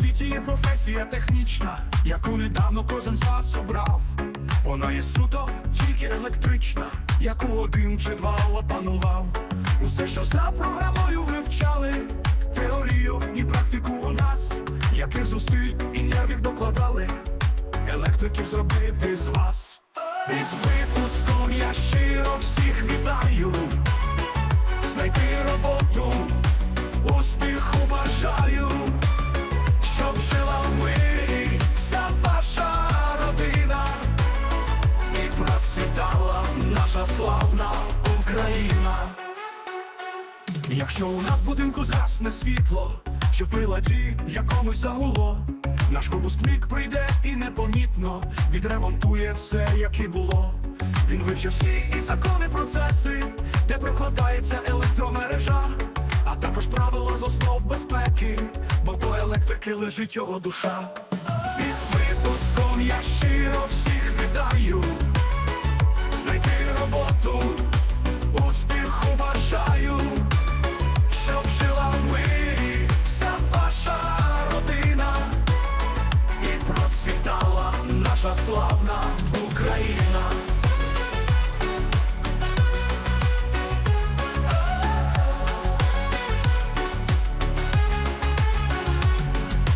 світі є професія технічна, яку недавно кожен з вас обрав. Вона є суто тільки електрична, яку один чи два опанував. Усе, що за програмою вивчали, теорію і практику у нас, яких зусиль і нервів докладали, електриків зробити з вас. Із випуском я щиро всіх вітаю, знайти роботу, наша славна Україна. Якщо у нас в будинку згасне світло, чи в приладі якомусь загуло, наш випускник прийде і непомітно відремонтує все, як і було. Він всі і закони процеси, де прокладається електромережа, а також правила з основ безпеки, бо до електрики лежить його душа. Із випуском я щиро славна Україна.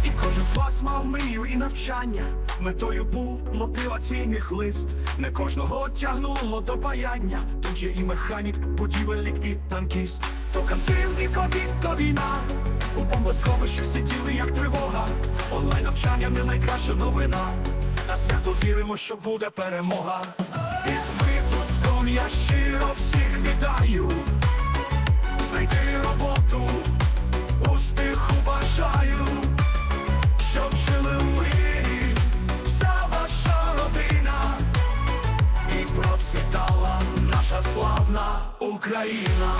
І кожен з вас мав мрію і навчання. Метою був мотиваційних лист. Не кожного тягнуло до паяння. Тут є і механік, будівельник, і танкіст. То кантин і ковід, то війна. У бомбосховищах сиділи, як тривога. Онлайн навчання не найкраща новина. Та свято віримо, що буде перемога. Із випуском я щиро всіх вітаю. Знайти роботу, успіху бажаю. Щоб жили в мирі вся ваша родина і процвітала наша славна Україна.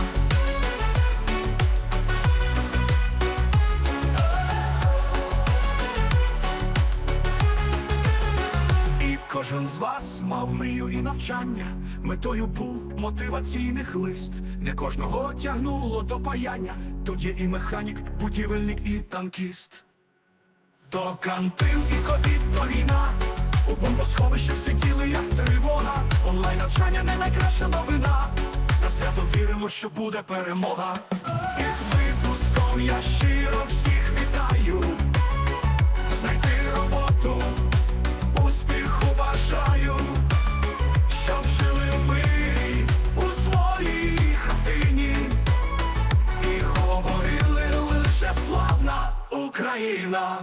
Кожен з вас мав мрію і навчання. Метою був мотиваційних лист. Не кожного тягнуло до паяння. Є і механік, будівельник, і танкіст. То кантин і ковід, то війна У бомбосховищах сиділи, як тривога Онлайн навчання не найкраща новина Та свято віримо, що буде перемога Із випуском я щиро всіх Україна